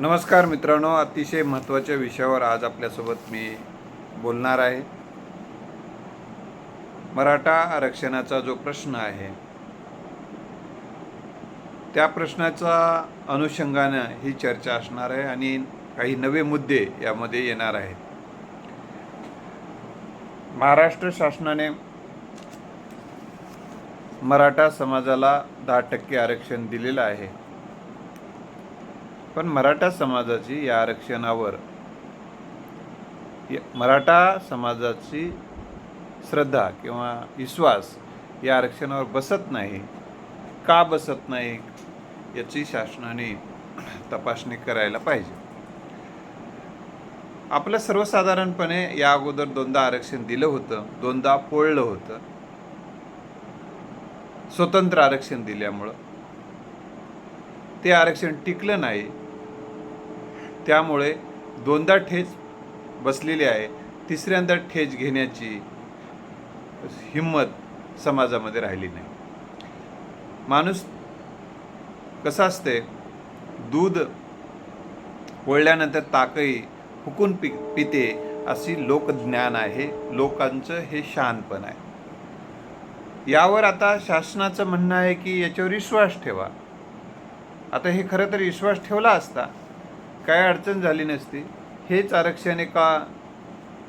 नमस्कार मित्रांनो अतिशय महत्त्वाच्या विषयावर आज आपल्यासोबत मी बोलणार आहे. मराठा आरक्षणाचा जो प्रश्न आहे त्या प्रश्नाचा अनुषंगानं ही चर्चा असणार आहे आणि काही नवे मुद्दे यामध्ये येणार आहेत. महाराष्ट्र शासनाने मराठा समाजाला दहा टक्के आरक्षण दिलेलं आहे. पण मराठा समाजाची या आरक्षणावर मराठा समाजाची श्रद्धा किंवा विश्वास या आरक्षणावर बसत नाही. का बसत नाही याची शासनाने तपासणी करायला पाहिजे. आपलं सर्वसाधारणपणे या अगोदर दोनदा आरक्षण दिलं होतं दोनदा पोळलं होतं. स्वतंत्र आरक्षण दिल्यामुळं. ते आरक्षण टिकलं नाही. त्यामुळे दोनदा ठेच बसलेली आहे तिसऱ्यांदा ठेच घेण्याची हिंमत समाजामध्ये राहिली नाही. माणूस कसं असते? दूध वळल्यानंतर ताकही हुकून पि पिते अशी लोकज्ञान आहे लोकांचं हे शहाणपण आहे. यावर आता शासनाचं म्हणणं आहे की याच्यावर विश्वास ठेवा. आता हे खरं तर विश्वास ठेवला असता काय अडचण झाली नसती. हेच आरक्षण एका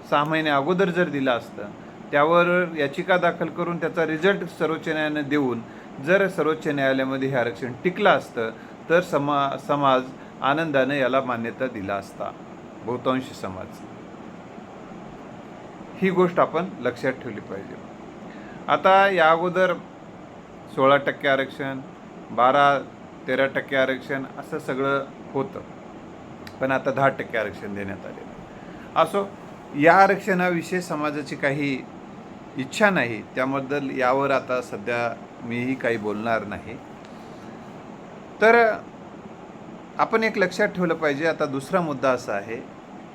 सहा महिने अगोदर जर दिलं असतं त्यावर याचिका दाखल करून त्याचा रिझल्ट सर्वोच्च न्यायालयानं देऊन जर सर्वोच्च न्यायालयामध्ये हे आरक्षण टिकलं असतं तर समा समाज आनंदानं याला मान्यता दिला असता. बहुतांश समाज. ही गोष्ट आपण लक्षात ठेवली पाहिजे. आता या अगोदर सोळा टक्के आरक्षण बारा तेरा टक्के आरक्षण असं सगळं होतं. पण आता दहा टक्के आरक्षण देण्यात आलेलं असो या आरक्षणाविषयी समाजाची काही इच्छा नाही त्याबद्दल यावर आता सध्या मीही काही बोलणार नाही. तर आपण एक लक्षात ठेवलं पाहिजे आता दुसरा मुद्दा असा आहे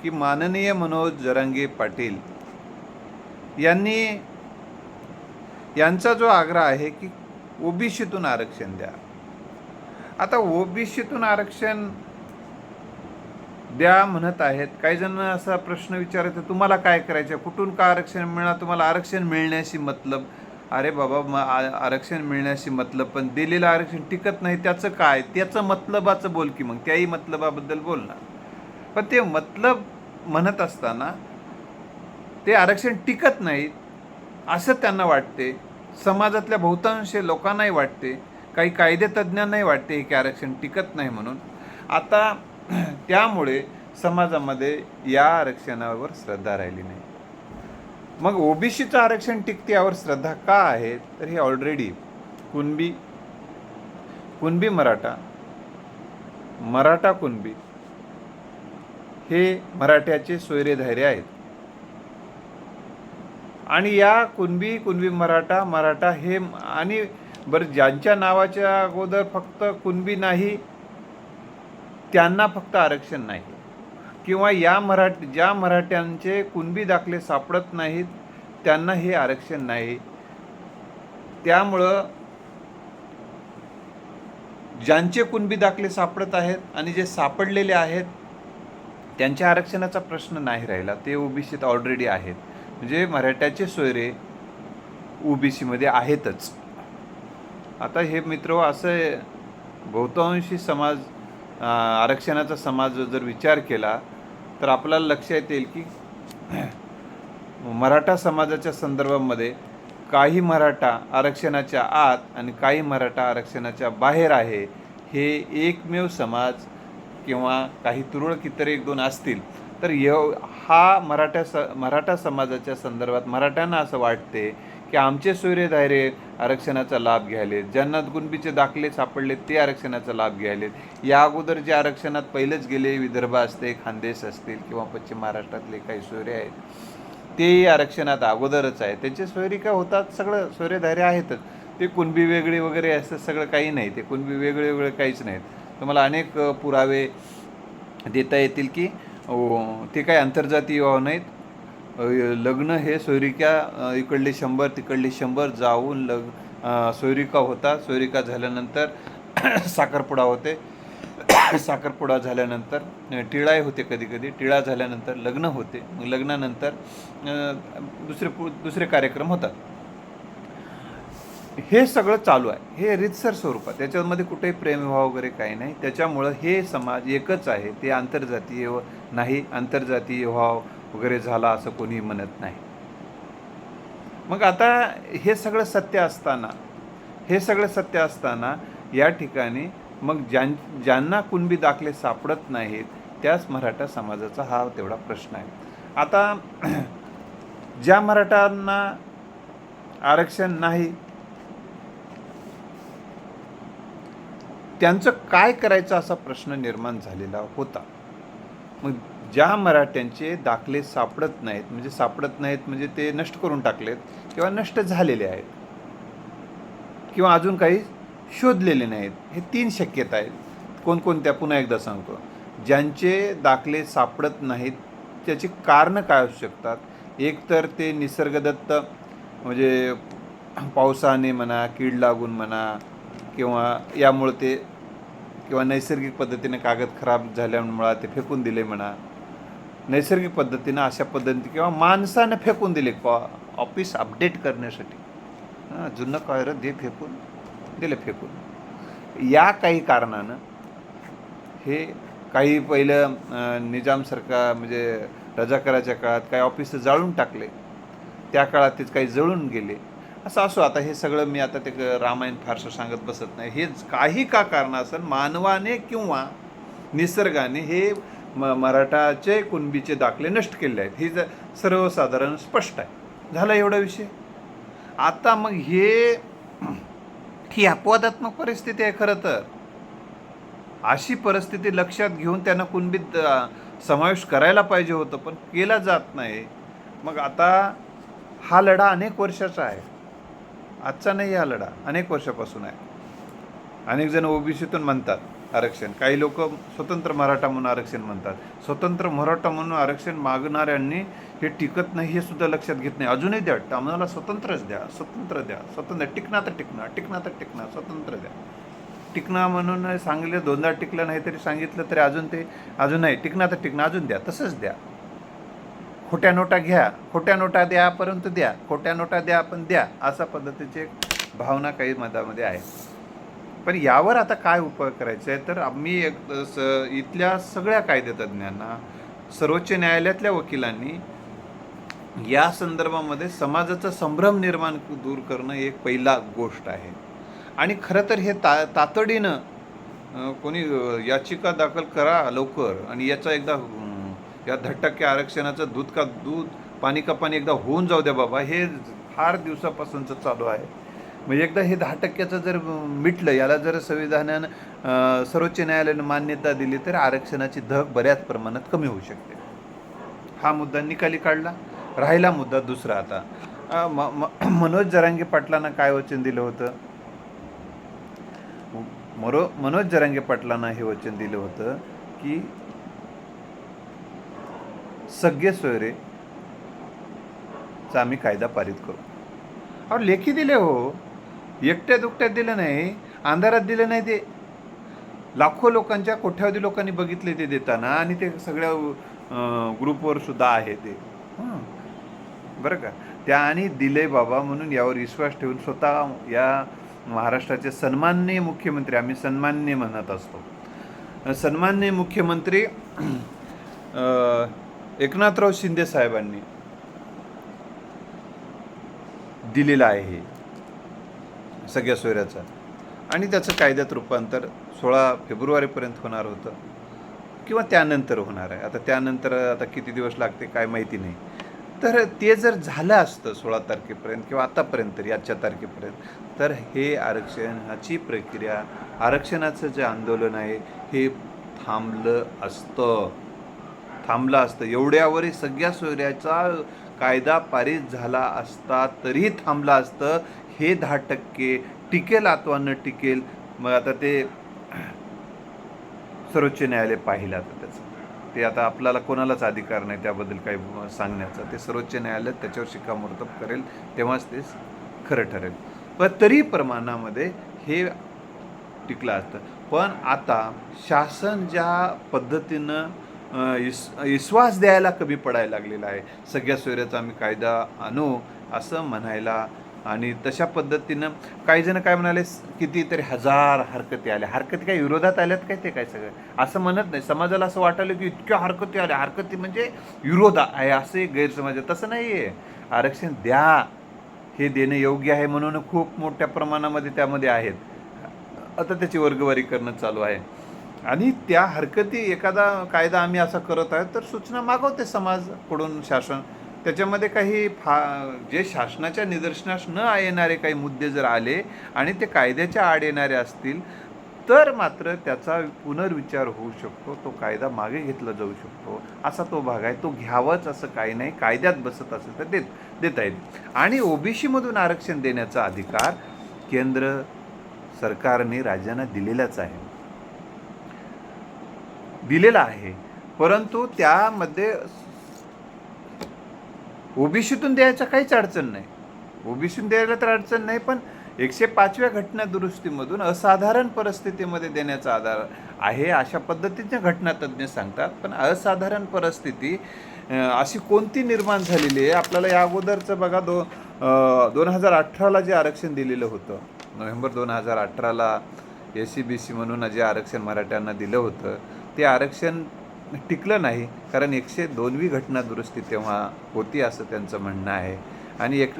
की माननीय मनोज जरांगे पाटील यांनी यांचा जो आग्रह आहे की ओबीसीतून आरक्षण द्या. आता ओबीसीतून आरक्षण द्या म्हणत आहेत काही जण असा प्रश्न विचारत तुम्हाला काय करायचं कुठून का आरक्षण मिळणार? तुम्हाला आरक्षण मिळण्याशी मतलब? अरे बाबा म आ- आरक्षण मिळण्याशी मतलब पण दिलेलं आरक्षण टिकत नाही त्याचं काय? त्याचं मतलबाचं बोल की मग त्याही मतलबाबद्दल बोल ना. पण ते मतलब म्हणत असताना ते आरक्षण टिकत नाही असं त्यांना वाटते. समाजातल्या बहुतांश लोकांनाही वाटते. काही कायदेतज्ञांनाही वाटते की आरक्षण टिकत नाही म्हणून. आता त्यामुळे समाजामध्ये या आरक्षणावर श्रद्धा राहिली नाही. मग ओबीसीचं आरक्षण टिकते यावर श्रद्धा का आहे? तर हे ऑलरेडी कुणबी कुणबी मराठा मराठा कुणबी हे मराठ्याचे सोयरेधारे आहेत. आणि या कुणबी कुणबी मराठा मराठा हे आणि बरं ज्यांच्या नावाच्या अगोदर फक्त कुणबी नाही त्यांना फक्त आरक्षण नाही. किंवा या मराठ ज्या मराठ्यांचे कुणबी दाखले सापडत नाहीत त्यांना हे आरक्षण नाही. त्यामुळं ज्यांचे कुणबी दाखले सापडत आहेत आणि जे सापडलेले आहेत त्यांच्या आरक्षणाचा प्रश्न नाही राहिला. ते ओबीसीत ऑलरेडी आहेत. म्हणजे मराठ्याचे सोयरे ओबीसीमध्ये आहेतच. आता हे मित्र असं बहुतांशी समाज आरक्षणाचा समाज जर विचार केला तर आपल्याला लक्षात येईल की मराठा समाजाच्या संदर्भामध्ये काही मराठा आरक्षणाच्या आत आणि काही मराठा आरक्षणाच्या बाहेर आहे हे एकमेव समाज किंवा काही तुरळक इतर एक दोन असतील. तर य हा मराठा स मराठा समाजाच्या संदर्भात मराठ्यांना असं वाटते की आमचे सोयरे दायरे आरक्षणाचा लाभ घ्यायलेत. ज्यांना कुणबीचे दाखले सापडले ते आरक्षणाचा लाभ घ्यायलेत. या अगोदर जे आरक्षणात पहिलेच गेले विदर्भ असते खानदेश असतील किंवा पश्चिम महाराष्ट्रातले काही सोयरे आहेत तेही आरक्षणात अगोदरच आहे. त्यांचे सोयरी काय होतात? सगळं सोयरेधारे आहेतच. ते कुणबी वेगळी वगैरे असं सगळं काही नाही. ते कुणबी वेगळे वेगळे काहीच नाहीत. तुम्हाला अनेक पुरावे देता येतील की हो, ते काही आंतरजातीय नाहीत लग्न हे सोयरिका इकडले शंभर तिकडले शंभर जाऊन लग सोयरिका होता. सोयरिका झाल्यानंतर साखरपुडा होते. साखरपुडा झाल्यानंतर टिळाय होते कधी कधी टिळा झाल्यानंतर लग्न होते. मग लग्नानंतर दुसरे पु दुसरे कार्यक्रम होतात. हे सगळं चालू आहे. हे रितसर स्वरूपात त्याच्यामध्ये कुठेही प्रेमभाव वगैरे काही नाही. त्याच्यामुळं हे समाज एकच आहे. ते आंतरजातीय नाही. आंतरजातीय भाव वगैरे झाला असं कोणी म्हणत नाही. मग आता हे सगळं सत्य असताना हे सगळं सत्य असताना या ठिकाणी मग ज्यां ज्यांना कुणबी दाखले सापडत नाहीत त्याच मराठा समाजाचा हा तेवढा प्रश्न आहे. आता ज्या मराठांना आरक्षण नाही त्यांचं काय करायचं असा प्रश्न निर्माण झालेला होता? मग ज्या मराठ्यांचे दाखले सापडत नाहीत म्हणजे सापडत नाहीत म्हणजे ते नष्ट करून टाकलेत किंवा नष्ट झालेले आहेत किंवा अजून काही शोधलेले नाहीत हे तीन शक्यता आहेत. कोणकोणत्या? पुन्हा एकदा सांगतो. ज्यांचे दाखले सापडत नाहीत त्याची कारणं काय असू शकतात? एक तर ते निसर्गदत्त म्हणजे पावसाने म्हणा कीड लागून म्हणा किंवा यामुळे ते किंवा नैसर्गिक पद्धतीने कागद खराब झाल्यामुळं ते फेकून दिले म्हणा. नैसर्गिक पद्धतीनं अशा पद्धती किंवा माणसानं फेकून दिले ऑफिस अपडेट करण्यासाठी. हां जुनं कायरं दे फेकून दिले फेकून. या काही कारणानं हे काही पहिलं निजाम सरकार म्हणजे रजाकाराच्या काळात काही ऑफिसं जाळून टाकले. त्या काळात तेच काही जळून गेले. असं असो आता हे सगळं मी आता ते क- रामायण फारसं सांगत बसत नाही. हे काही का कारण असेल मानवाने किंवा निसर्गाने हे म मराठाचे कुणबीचे दाखले नष्ट केले आहेत. हे ज सर्वसाधारण स्पष्ट आहे. झाला एवढा विषय? आता मग हे ही अपवादात्मक परिस्थिती आहे खरं तर. अशी परिस्थिती लक्षात घेऊन त्यांना कुणबीत समावेश करायला पाहिजे होतं पण केला जात नाही. मग आता हा लढा अनेक वर्षाचा आहे. आजचा नाही हा लढा. अनेक वर्षापासून आहे. अनेक जण ओबीसीतून म्हणतात आरक्षण. काही लोक स्वतंत्र मराठा म्हणून आरक्षण म्हणतात. स्वतंत्र मराठा म्हणून आरक्षण मागणाऱ्यांनी हे टिकत नाही हे सुद्धा लक्षात घेत नाही. अजूनही द्या आम्हाला स्वतंत्रच द्या स्वतंत्र द्या. स्वतंत्र टिकणार तर टिकणार टिकणार तर टिकणार स्वतंत्र द्या. टिकणार म्हणून सांगितलं दोनदा टिकलं नाही तरी सांगितलं तरी अजून ते अजून नाही. टिकणार तर टिकणार अजून द्या तसंच द्या. खोट्या नोटा घ्या खोट्या नोटा द्या परंतु द्या खोट्या नोटा द्या पण द्या अशा पद्धतीची एक भावना काही मतामध्ये आहे. पण यावर आता काय उपाय करायचा आहे तर आम्ही एक स इथल्या सगळ्या कायदेतज्ञांना सर्वोच्च न्यायालयातल्या वकिलांनी या संदर्भामध्ये समाजाचा संभ्रम निर्माण दूर करणं एक पहिला गोष्ट आहे. आणि खरं तर हे ता तातडीनं कोणी याचिका दाखल करा लवकर आणि याचा एकदा या दहा टक्के आरक्षणाचं दूध का दूध पाणी का पाणी एकदा होऊन जाऊ द्या बाबा हे फार दिवसापासूनचं चालू आहे. म्हणजे एकदा हे दहा टक्क्याचं जर मिटलं याला जर संविधानानं सर्वोच्च न्यायालयानं मान्यता दिली तर आरक्षणाची धग बऱ्याच प्रमाणात कमी होऊ शकते. हा मुद्दा निकाली काढला राहिला मुद्दा दुसरा आता. म- म- मनोज जरांगे पाटलांना काय वचन दिलं होतं? मरो मनोज जरांगे पाटलांना हे वचन दिलं होतं की सगळे सोयरे चा आम्ही कायदा पारित करू. अहो लेखी दिले हो. एकट्या दुकट्यात दिलं नाही अंधारात दिलं नाही ते. लाखो लोकांच्या कोट्यावधी लोकांनी बघितले ते देताना आणि ते सगळ्या ग्रुपवर सुद्धा आहे ते. बरं का? त्या आणि दिले बाबा म्हणून यावर विश्वास ठेवून स्वतः या महाराष्ट्राचे सन्माननीय मुख्यमंत्री आम्ही सन्माननीय म्हणत असतो. अं, सन्माननीय मुख्यमंत्री एकनाथराव शिंदे साहेबांनी दिलेलं आहे हे सगळ्या सोयऱ्याचा. आणि त्याचं कायद्यात रूपांतर सोळा फेब्रुवारीपर्यंत होणार होतं. किंवा त्यानंतर होणार आहे. आता त्यानंतर आता किती दिवस लागते काय माहिती नाही. तर ते जर झालं असतं सोळा तारखेपर्यंत किंवा आतापर्यंत याच्या आजच्या तारखेपर्यंत तर हे आरक्षणाची प्रक्रिया आरक्षणाचं जे आंदोलन आहे हे थांबलं असतं. थांबलं असतं. एवढ्यावरही सगळ्या सोयऱ्याचा कायदा पारित झाला असता तरी थांबलं असतं. हे दहा टक्के टिकेल अथवा न टिकेल. मग आता ते सर्वोच्च न्यायालय पाहिलं आता त्याचं. ते आता आपल्याला कोणालाच अधिकार नाही त्याबद्दल काही सांगण्याचा. ते सर्वोच्च न्यायालय त्याच्यावर शिक्कामोर्तब करेल तेव्हाच ते खरं ठरेल. पण तरी प्रमाणामध्ये हे टिकलं असतं. पण आता शासन ज्या पद्धतीनं विस विश्वास द्यायला कमी पडायला लागलेला आहे. सगळ्या सोयऱ्याचा आम्ही कायदा आणू असं म्हणायला आणि तशा पद्धतीनं काही जण काय म्हणाले कितीतरी हजार हरकती आल्या. हरकती काय विरोधात आल्यात काय ते काय सगळं? असं म्हणत नाही. समाजाला असं वाटायलं की इतक्या हरकती आल्या. हरकती म्हणजे विरोध आहे असं गैरसमाज गैरसमज तसं नाही आहे आरक्षण द्या. हे देणं योग्य आहे म्हणून खूप मोठ्या प्रमाणामध्ये त्यामध्ये आहेत. आता त्याची वर्गवारी करणं चालू आहे. आणि त्या हरकती एखादा कायदा आम्ही असा करत आहे तर सूचना मागवते समाजकडून शासन. त्याच्यामध्ये काही फा जे शासनाच्या निदर्शनास न येणारे काही मुद्दे जर आले आणि ते कायद्याच्या आड येणारे असतील तर मात्र त्याचा पुनर्विचार होऊ शकतो तो कायदा मागे घेतला जाऊ शकतो असा तो भाग आहे. तो घ्यावाच असं काही नाही कायद्यात बसत असेल तर देत देता येईल. आणि ओबीसीमधून आरक्षण देण्याचा अधिकार केंद्र सरकारने राज्यांना दिलेलाच आहे. दिलेला आहे. परंतु त्यामध्ये ओबीसीतून द्यायचा काहीच अडचण नाही. ओबीसीतून द्यायला तर अडचण नाही पण एकशे पाचव्या घटना दुरुस्तीमधून असाधारण परिस्थितीमध्ये देण्याचा आधार आहे अशा पद्धतीच्या घटनातज्ञ सांगतात. पण असाधारण परिस्थिती अशी कोणती निर्माण झालेली आहे? आपल्याला या अगोदरचं बघा दो दोन हजार अठराला जे आरक्षण दिलेलं होतं नोव्हेंबर दोन हजार अठराला एस सी बी सी म्हणून जे आरक्षण मराठ्यांना दिलं होतं ते आरक्षण टिकलं नाही कारण एकशे दोनवी घटना दुरुस्ती तेव्हा होती असं त्यांचं म्हणणं आहे. आणि एक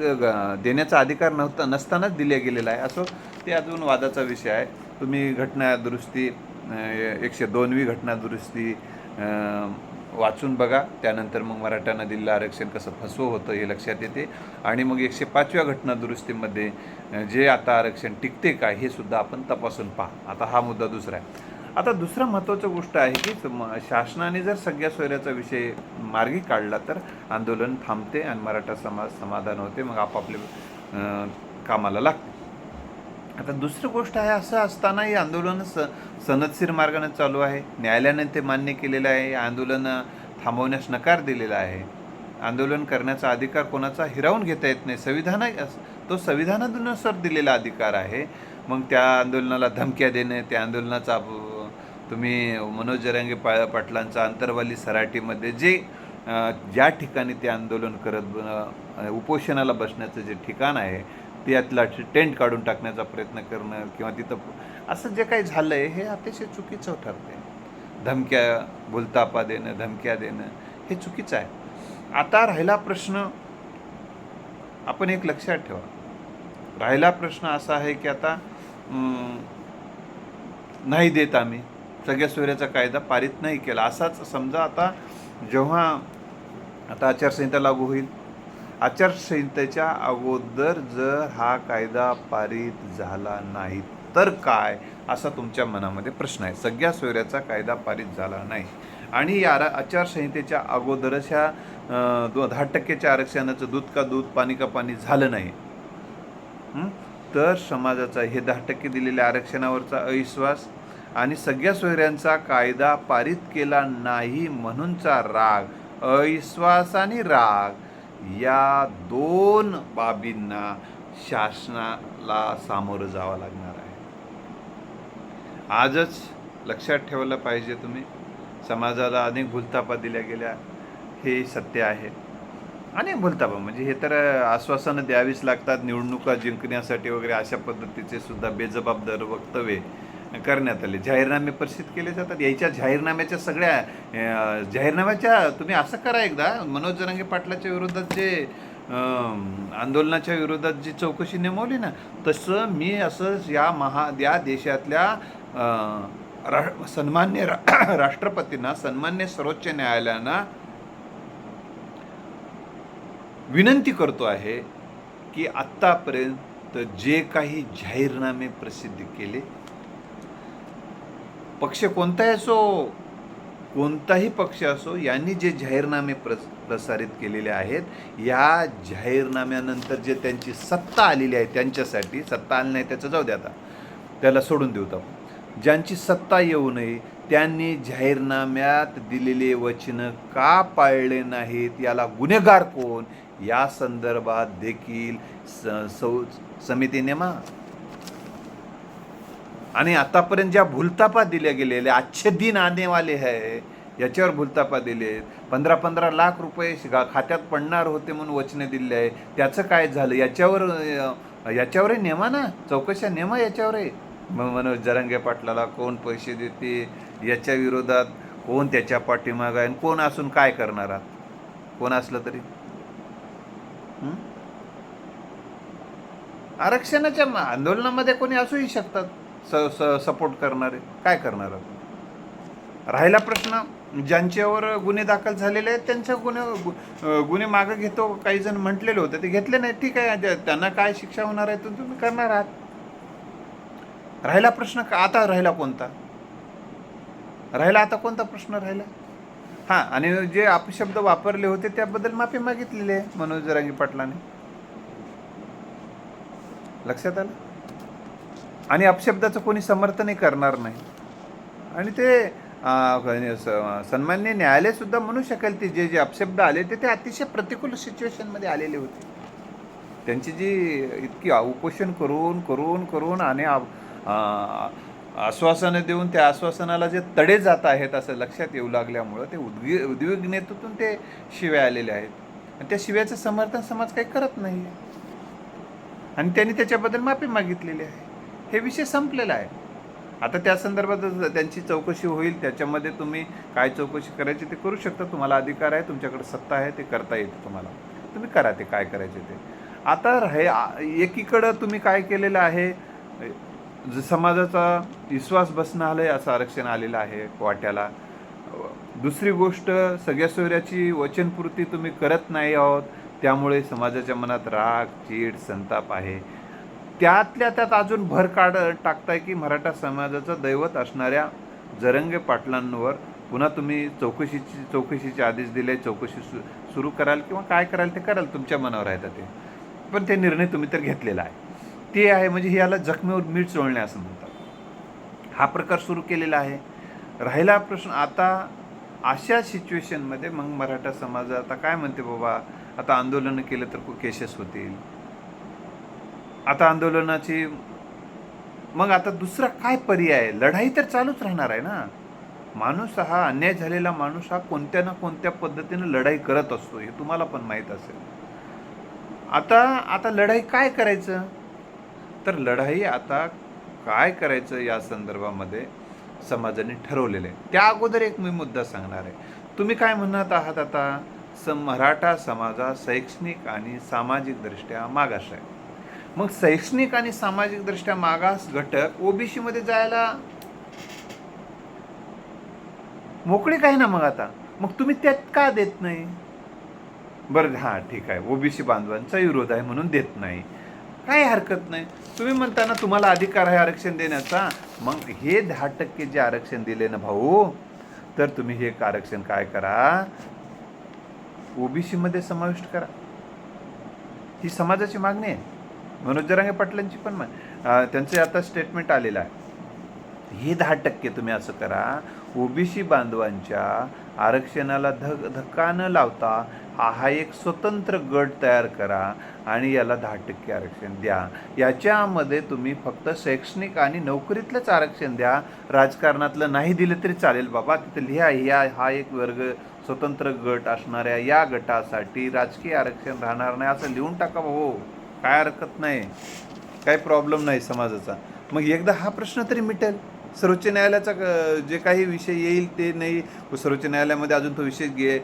देण्याचा अधिकार नव्हता नसतानाच दिल्या गेलेला आहे. असो ते अजून वादाचा विषय आहे. तुम्ही घटना दुरुस्ती एकशे दोनवी घटना दुरुस्ती वाचून बघा. त्यानंतर मग मराठ्यांना दिलेलं आरक्षण कसं फसवं होतं हे लक्षात येते. आणि मग एकशे पाचव्या घटना दुरुस्तीमध्ये जे आता आरक्षण टिकते का हे सुद्धा आपण तपासून पहा. आता हा मुद्दा दुसरा आहे. आता दुसरं महत्त्वाचं गोष्ट आहे की शासनाने जर सगळ्या सोयऱ्याचा विषय मार्गी काढला तर आंदोलन थांबते आणि मराठा समाज समाधान होते मग आपापले कामाला लागते. आता दुसरी गोष्ट आहे असं असतानाही आंदोलन स सनदशीर मार्गाने चालू आहे. न्यायालयाने ते मान्य केलेलं आहे. आंदोलन थांबवण्यास नकार दिलेला आहे. आंदोलन करण्याचा अधिकार कोणाचा हिरावून घेता येत नाही. संविधान तो संविधानानुसार दिलेला अधिकार आहे. मग त्या आंदोलनाला धमक्या देणे त्या आंदोलनाचा तुम्ही मनोज जरांगे पा पाटलांचा अंतरवाली सराटीमध्ये जे ज्या ठिकाणी ते आंदोलन करत उपोषणाला बसण्याचं जे ठिकाण आहे त्यातला टेंट काढून टाकण्याचा प्रयत्न करणं किंवा तिथं असं जे काही झालं आहे हे अतिशय चुकीचं ठरते धमक्या बोलतापा देणं धमक्या देणं हे चुकीचं आहे. आता राहिला प्रश्न आपण एक लक्षात ठेवा. राहिला प्रश्न असा आहे की आता नाही देत आम्ही. सगळ्या कायदा पारित नाही केला. असाच समजा आता जेव्हा आता आचारसंहिता लागू होईल. आचारसंहितेच्या अगोदर जर हा कायदा पारित झाला नाही तर काय? असा तुमच्या मनामध्ये प्रश्न आहे. सगळ्या सोयऱ्याचा कायदा पारित झाला नाही. आणि या आचारसंहितेच्या अगोदरच ह्या दो दहा टक्क्याच्या आरक्षणाचं दूध का दूध पाणी का पाणी झालं नाही. तर समाजाचा हे दहा टक्के दिलेल्या आरक्षणावरचा अविश्वास आणि सगळ्या सोयऱ्यांचा कायदा पारित केला नाही म्हणूनचा राग अविश्वास आणि राग. या दोन बाबींना शासनाला सामोरं जावं लागणार आहे. आजच लक्षात ठेवलं पाहिजे तुम्ही समाजाला अनेक भूलतापा दिल्या गेल्या हे सत्य आहे. अनेक भूलतापा म्हणजे हे तर आश्वासनं द्यावीच लागतात निवडणुका जिंकण्यासाठी वगैरे अशा पद्धतीचे सुद्धा बेजबाबदार वक्तव्य. करण्यात आले. जाहीरनामे प्रसिद्ध केले जातात. याच्या जाहीरनाम्याच्या सगळ्या जाहीरनाम्याच्या तुम्ही असं करा एकदा. मनोज जरांगे पाटलाच्या विरोधात जे आंदोलनाच्या विरोधात जी चौकशी नेमवली ना तसं मी असं या महा या देशातल्या रा सन्मान्य रा राष्ट्रपतींना सन्मान्य सर्वोच्च न्यायालयानं विनंती करतो आहे की आत्तापर्यंत जे काही जाहीरनामे प्रसिद्ध केले पक्ष कोणताही असो कोणताही पक्ष असो यांनी जे जाहीरनामे प्रस प्रसारित केलेले आहेत या जाहीरनाम्यानंतर जे त्यांची सत्ता आलेली आहे त्यांच्यासाठी सत्ता आली नाही त्याचं जाऊ द्या आता त्याला सोडून देऊ आपण. ज्यांची सत्ता येऊ नये त्यांनी जाहीरनाम्यात दिलेले वचनं का पाळले नाहीत याला गुन्हेगार कोण? या संदर्भात देखील स सौ समिती नेमा. आणि आतापर्यंत ज्या भूलतापा दिल्या गेलेल्या अच्छे दिन आनेवाले आहे याच्यावर भूलतापा दिले पंधरा पंधरा लाख रुपये गा- खात्यात पडणार होते म्हणून वचने दिले आहे. त्याचं काय झालं? याच्यावर याच्यावरही नेमा ना. चौकशा नेमा याच्यावरही. मग मनोज जरांगे पाटलाला कोण पैसे देते? याच्या विरोधात कोण त्याच्या पाठीमागं आहे? कोण असून काय करणार आहात? कोण असलं तरी. आरक्षणाच्या आंदोलनामध्ये कोणी असूही शकतात. स स सपोर्ट करणारे. काय करणार आहोत? राहिला प्रश्न ज्यांच्यावर गुन्हे दाखल झालेले आहेत त्यांच्या गुन्हे गु- गुन्हे मागं घेतो काही जण म्हटलेले होते ते घेतले नाही ठीक आहे त्यांना काय शिक्षा होणार आहे तुम्ही करणार आहात. राहिला प्रश्न का आता राहिला कोणता? राहिला आता कोणता प्रश्न राहिला? हां आणि जे अपशब्द वापरले होते त्याबद्दल माफी मागितलेली आहे मनोज जरांगी पाटलाने. लक्षात आलं? आणि अपशब्दाचं कोणी समर्थनही करणार नाही. आणि ते स- सन्मान्य न्यायालयसुद्धा म्हणू शकेल ते जे जे अपशब्द आले ते ते अतिशय प्रतिकूल सिच्युएशनमध्ये आलेले होते. त्यांची जी इतकी उपोषण करून करून करून आणि आश्वासनं देऊन त्या आश्वासनाला जे तडे जात आहेत असं लक्षात येऊ लागल्यामुळं ते उद्वि उद्विग्नेतून ते शिव्या आलेले आहेत. आणि त्या शिव्याचं समर्थन समाज काही करत नाही आणि त्यांनी त्याच्याबद्दल माफी मागितलेली आहे. हे विषय संपलेला आहे. आता त्या संदर्भात त्यांची चौकशी होईल. त्याच्यामध्ये तुम्ही काय चौकशी करायची ते करू शकता. तुम्हाला अधिकार आहे. तुमच्याकडे सत्ता आहे. ते करता येते तुम्हाला. तुम्ही करा ते. काय करायचे ते. आता हे एकीकडं तुम्ही काय केलेलं आहे? ज- समाजाचा विश्वास बसणं आलं आहे असं आरक्षण आलेलं आहे वाट्याला. दुसरी गोष्ट सगळ्या सोयऱ्याची वचनपूर्ती तुम्ही करत नाही आहोत. त्यामुळे समाजाच्या मनात राग चीड संताप आहे. त्यातल्या त्यात अजून भर काढ टाकताय की मराठा समाजाचं दैवत असणाऱ्या जरंगे पाटलांवर पुन्हा तुम्ही चौकशीची चौकशीचे आदेश दिले चौकशी सु सुरू कराल किंवा काय कराल ते कराल तुमच्या मनावर आहे ते. पण ते निर्णय तुम्ही तर घेतलेला आहे. ते आहे म्हणजे याला जखमीवर मीठ चोळणे असं म्हणतात. हा प्रकार सुरू केलेला आहे. राहिला प्रश्न आता अशा सिच्युएशनमध्ये मग मराठा समाज आता काय म्हणते बाबा? आता आंदोलनं केलं तर केसेस होतील. आता आंदोलनाची मग आता दुसरा काय पर्याय? लढाई तर चालूच राहणार आहे ना? माणूस हा अन्याय झालेला माणूस हा कोणत्या ना कोणत्या पद्धतीनं लढाई करत असतो हे तुम्हाला पण माहीत असेल. आता आता लढाई काय करायचं? तर लढाई आता काय करायचं या संदर्भामध्ये समाजाने ठरवलेलं आहे. त्या अगोदर एक मी मुद्दा सांगणार आहे. तुम्ही काय म्हणत आहात आता? स मराठा समाजा शैक्षणिक आणि सामाजिकदृष्ट्या मागास आहे. मग शैक्षणिक आणि सामाजिकदृष्ट्या मागास घटक ओबीसी मध्ये जायला मोकळी काय ना मग आता? मग तुम्ही त्यात का देत नाही? बरं हां ठीक आहे. ओबीसी बांधवांचा विरोध आहे म्हणून देत नाही. काही हरकत नाही. तुम्ही म्हणता ना तुम्हाला अधिकार आहे आरक्षण देण्याचा. मग हे दहा टक्के जे आरक्षण दिले ना भाऊ तर तुम्ही हे एक आरक्षण काय करा? ओबीसी मध्ये समाविष्ट करा. ही समाजाची मागणी आहे. मनोज जरांगे पाटलांची पण त्यांचे आता स्टेटमेंट आलेलं आहे. हे दहा टक्के तुम्ही असं करा. ओबीसी बांधवांच्या आरक्षणाला धक धक्का न लावता हा हा एक स्वतंत्र गट तयार करा आणि याला दहा टक्के आरक्षण द्या. याच्यामध्ये तुम्ही फक्त शैक्षणिक आणि नोकरीतलंच आरक्षण द्या. राजकारणातलं नाही दिलं तरी चालेल बाबा. तिथं लिहा ह्या हा एक वर्ग स्वतंत्र गट असणाऱ्या या गटासाठी राजकीय आरक्षण राहणार नाही असं लिहून टाका भाऊ. काय हरकत नाही. काही प्रॉब्लेम नाही समाजाचा. मग एकदा हा प्रश्न तरी मिटेल. सर्वोच्च न्यायालयाचा जे काही विषय येईल ते नाही. सर्वोच्च न्यायालयामध्ये अजून तो विषय घे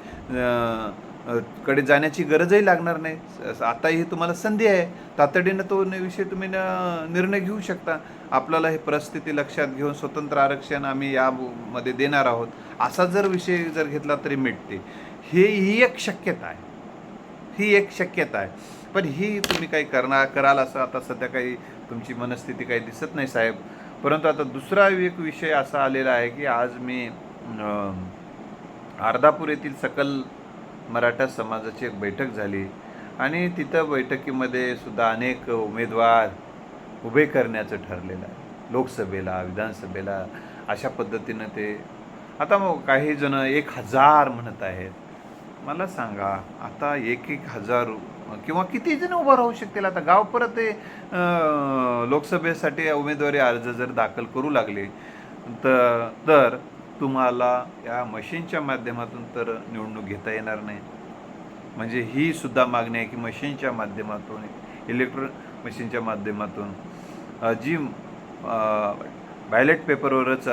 कडे जाण्याची गरजही लागणार नाही. आता आताही तुम्हाला संधी आहे. तातडीनं तो विषय तुम्ही न- निर्णय घेऊ शकता. आपल्याला हे परिस्थिती लक्षात घेऊन स्वतंत्र आरक्षण आम्ही यामध्ये देणार आहोत. असा जर विषय जर घेतला तरी मिटते हे ही एक शक्यता आहे. ही एक शक्यता आहे. पण ही तुम्ही काही करणार कराल असं आता सध्या काही तुमची मनस्थिती काही दिसत नाही साहेब. परंतु आता दुसरा एक विषय असा आलेला आहे की आज मी अर्धापूर येथील सकल मराठा समाजाची एक बैठक झाली. आणि तिथं बैठकीमध्ये सुद्धा अनेक उमेदवार उभे करण्याचं ठरलेलं आहे. लोकसभेला विधानसभेला अशा पद्धतीनं ते आता मग काही जण एक हजार म्हणत आहेत. मला सांगा आता एक एक हजार किंवा किती जण उभं राहू शकतील? आता गाव परत ते लोकसभेसाठी उमेदवारी अर्ज जर दाखल करू लागले तर तर तुम्हाला या मशीनच्या माध्यमातून तर निवडणूक घेता येणार नाही. म्हणजे ही सुद्धा मागणी आहे की मशीनच्या माध्यमातून इलेक्ट्रॉन मशीनच्या माध्यमातून जी बॅलेट पेपरवरच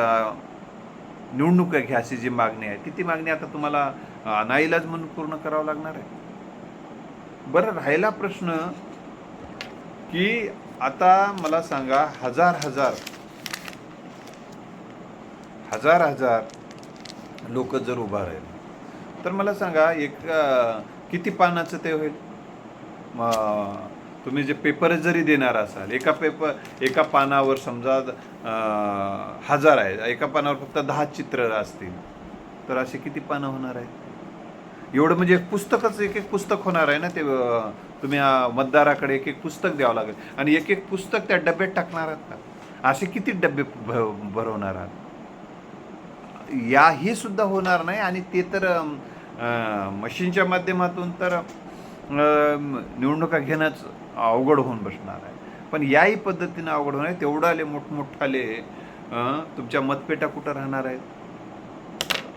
निवडणूक घ्या अशी जी मागणी आहे ती ती मागणी आता तुम्हाला नाईलाज म्हणून पूर्ण करावं लागणार आहे. बरं राहिला प्रश्न की आता मला सांगा हजार हजार हजार हजार लोक जर उभा राहिले तर मला सांगा एक किती पानाचं ते होईल? तुम्ही जे पेपर जरी देणार असाल एका पेपर एका पानावर समजा हजार आहे एका पानावर फक्त दहा चित्र असतील तर असे किती पानं होणार आहेत? एवढं म्हणजे एक पुस्तकच एक एक पुस्तक होणार आहे ना ते तुम्ही मतदाराकडे एक एक पुस्तक द्यावं लागेल. आणि एक एक पुस्तक त्या डब्यात टाकणार आहात का? असे किती डबे भरवणार आहात? या हे सुद्धा होणार नाही आणि ते तर मशीनच्या माध्यमातून तर निवडणुका घेणंच अवघड होऊन बसणार आहे. पण याही पद्धतीनं अवघड होणार आहे. तेवढं आले मोठमोठाले तुमच्या मतपेटा कुठं राहणार आहेत?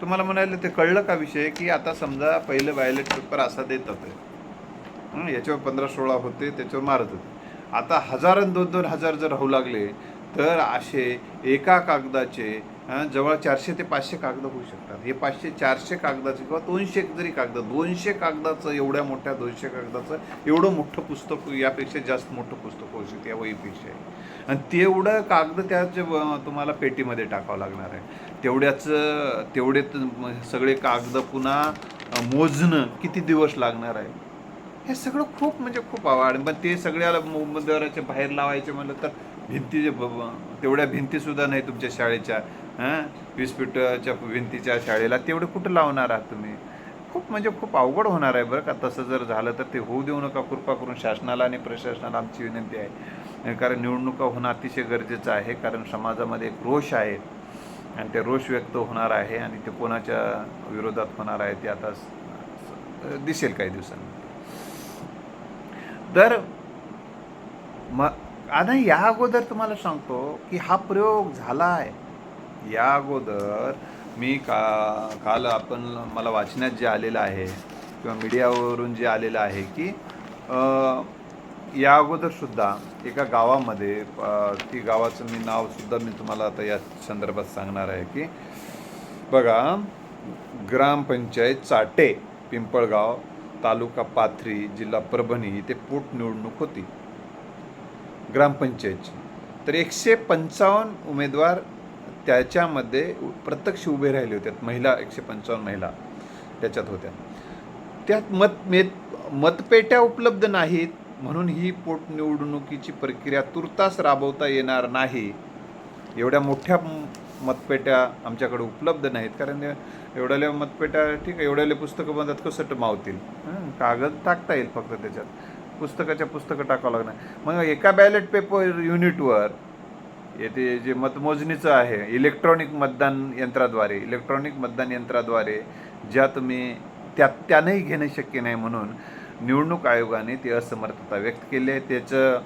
तुम्हाला म्हणायला ते कळलं का विषय की आता समजा पहिलं व्हायलेट पेपर असा देत होते. याच्यावर पंधरा सोळा होते त्याच्यावर मारत होते. आता हजार दोन दोन हजार जर राहू लागले तर असे एका कागदाचे जवळ चारशे ते पाचशे कागद होऊ शकतात. हे पाचशे चारशे कागदाचे किंवा दोनशे जरी कागद दोनशे कागदाचं एवढ्या मोठ्या दोनशे कागदाचं एवढं मोठं पुस्तक यापेक्षा जास्त मोठं पुस्तक होऊ शकते या वहीपेक्षा. आणि तेवढं कागद त्याचे तुम्हाला पेटीमध्ये टाकावं लागणार आहे. तेवढ्याचं तेवढे सगळे कागद पुन्हा मोजणं किती दिवस लागणार आहे? हे सगळं खूप म्हणजे खूप आवड पण ते सगळ्याला उमेदवाराच्या बाहेर लावायचे म्हणलं तर भिंती तेवढ्या भिंतीसुद्धा नाही तुमच्या शाळेच्या हां? विस्फिटाच्या भिंतीच्या शाळेला तेवढं कुठं लावणार आहात तुम्ही? खूप म्हणजे खूप अवघड होणार आहे बरं का. तसं जर झालं तर ते होऊ देऊ नका. कृपा करून शासनाला आणि प्रशासनाला आमची विनंती आहे. कारण निवडणुका होणं अतिशय गरजेचं आहे. कारण समाजामध्ये एक रोष आहे. आणि ते रोष व्यक्त होणार आहे आणि ते कोणाच्या विरोधात होणार आहे ते आता दिसेल काही दिवसांनी. तर म आता या अगोदर तुम्हाला सांगतो की हा प्रयोग झाला आहे या अगोदर मी का काल आपण मला वाचण्यात जे आलेलं आहे किंवा मीडियावरून जे आलेलं आहे की या अगोदरसुद्धा एका गावामध्ये ती गावाचं मी नावसुद्धा मी तुम्हाला आता या संदर्भात सांगणार आहे की बघा ग्रामपंचायत चाटे पिंपळगाव तालुका पाथरी जिल्हा परभणी इथे पोटनिवडणूक होती. ग्रामपंचायतची. तर एकशे पंचावन्न उमेदवार त्याच्यामध्ये प्रत्यक्ष उभे राहिले होते. महिला एकशे पंचावन्न महिला त्याच्यात होत्या. त्यात मत मेत मतपेट्या उपलब्ध नाहीत. म्हणून ही पोटनिवडणुकीची प्रक्रिया तुर्तास राबवता येणार नाही. एवढ्या मोठ्या मतपेट्या आमच्याकडे उपलब्ध नाहीत. कारण एवढ्याल्या मतपेट्या ठीक आहे एवढ्याले पुस्तकं बनतात कसं मावतील? कागद टाकता येईल फक्त त्याच्यात. पुस्तकाच्या पुस्तकं टाकावं लागणार. मग एका बॅलेट पेपर युनिटवर येथे जे मतमोजणीचं आहे इलेक्ट्रॉनिक मतदान यंत्राद्वारे इलेक्ट्रॉनिक मतदान यंत्राद्वारे ज्या तुम्ही त्या त्यानंही घेणं शक्य नाही म्हणून निवडणूक आयोगाने ती असमर्थता व्यक्त केली आहे. त्याचं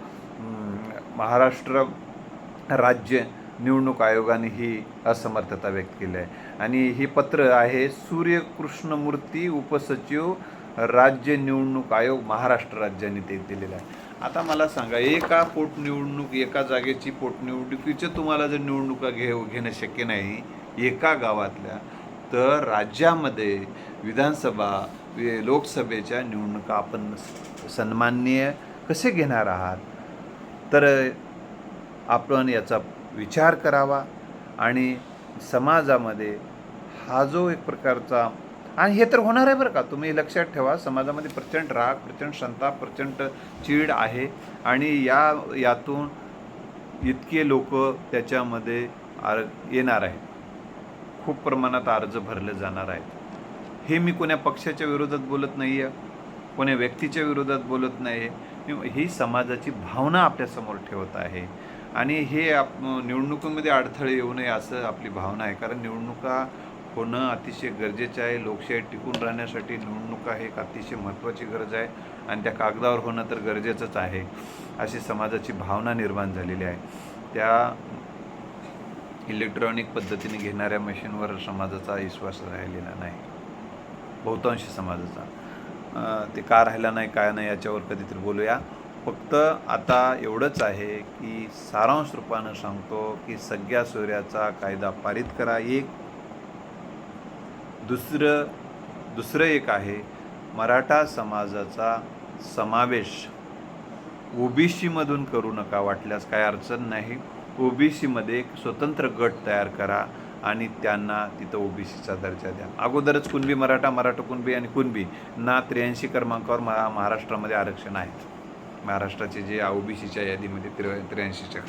महाराष्ट्र राज्य निवडणूक आयोगाने ही असमर्थता व्यक्त केली आहे. आणि हे पत्र आहे सूर्यकृष्णमूर्ती उपसचिव राज्य निवडणूक आयोग महाराष्ट्र राज्याने ते दिलेलं आहे. आता मला सांगा एका पोटनिवडणूक एका जागेची पोटनिवडणुकीचे तुम्हाला जर निवडणुका घे घेणं शक्य नाही एका गावातल्या तर राज्यामध्ये विधानसभा लोकसभेच्या निवडणुका आपण स- सन्माननीय कसे घेणार आहात? तर आपण याचा विचार करावा आणि समाजामध्ये हा जो एक प्रकारचा आणि हे तर होणार आहे बरं का. तुम्ही लक्षात ठेवा समाजामध्ये प्रचंड राग प्रचंड संताप प्रचंड चीड आहे. आणि या यातून इतके लोक त्याच्यामध्ये आर येणार आहेत. खूप प्रमाणात अर्ज भरले जाणार आहेत. हे मी कोण्या पक्षाच्या विरोधात बोलत नाही आहे कोण्या व्यक्तीच्या विरोधात बोलत नाही आहे ही समाजाची भावना आपल्यासमोर ठेवत आहे. आणि हे आप निवडणुकीमध्ये अडथळे येऊ नये असं आपली भावना आहे. कारण निवडणुका होणं अतिशय गरजेचं आहे. लोकशाही टिकून राहण्यासाठी निवडणुका हे एक अतिशय महत्त्वाची गरज आहे आणि त्या कागदावर होणं तर गरजेचंच आहे अशी समाजाची भावना निर्माण झालेली आहे. त्या इलेक्ट्रॉनिक पद्धतीने घेणाऱ्या मशीनवर समाजाचा विश्वास राहिलेला नाही. बहुतांश समाजाचा. ते का राहिला नाही काय नाही याच्यावर कधीतरी बोलूया. फक्त आता एवढंच आहे की सारांश रूपानं सांगतो की सगळ्या सोयऱ्याचा कायदा पारित करा. एक दुसरं दुसरं एक आहे मराठा समाजाचा समावेश. ओबीसीमधून करू नका वाटल्यास काय अडचण नाही. ओबीसीमध्ये एक स्वतंत्र गट तयार करा आणि त्यांना तिथं ओबीसीचा दर्जा द्या. अगोदरच कुणबी मराठा मराठा कुणबी आणि कुणबी ना त्र्याऐंशी क्रमांकावर महा महाराष्ट्रामध्ये आरक्षण आहेत. महाराष्ट्राचे जे ओबीसीच्या यादीमध्ये त्र्या त्र्याऐंशीच्या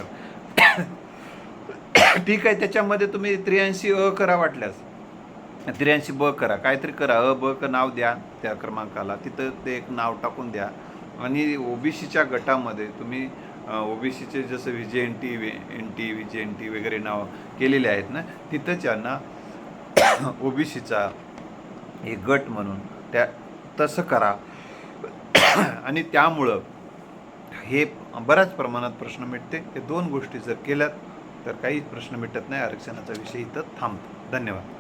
ठीक आहे त्याच्यामध्ये तुम्ही त्र्याऐंशी अ करा वाटल्यास. त्र्याऐंशी ब करा काहीतरी करा अ ब क नाव द्या त्या क्रमांकाला. तिथं ते एक नाव टाकून द्या. आणि ओबीसीच्या गटामध्ये तुम्ही ओबीसीचे जसं V J N T N T V J N T वगैरे नाव केलेले आहेत ना तिथं त्यांना ओबीसीचा एक गट म्हणून त्या तसं करा. आणि त्यामुळं हे बऱ्याच प्रमाणात प्रश्न मिटते. हे दोन गोष्टी जर केल्यात तर काही प्रश्न मिटत नाही. आरक्षणाचा विषय इथं थांबतो. धन्यवाद.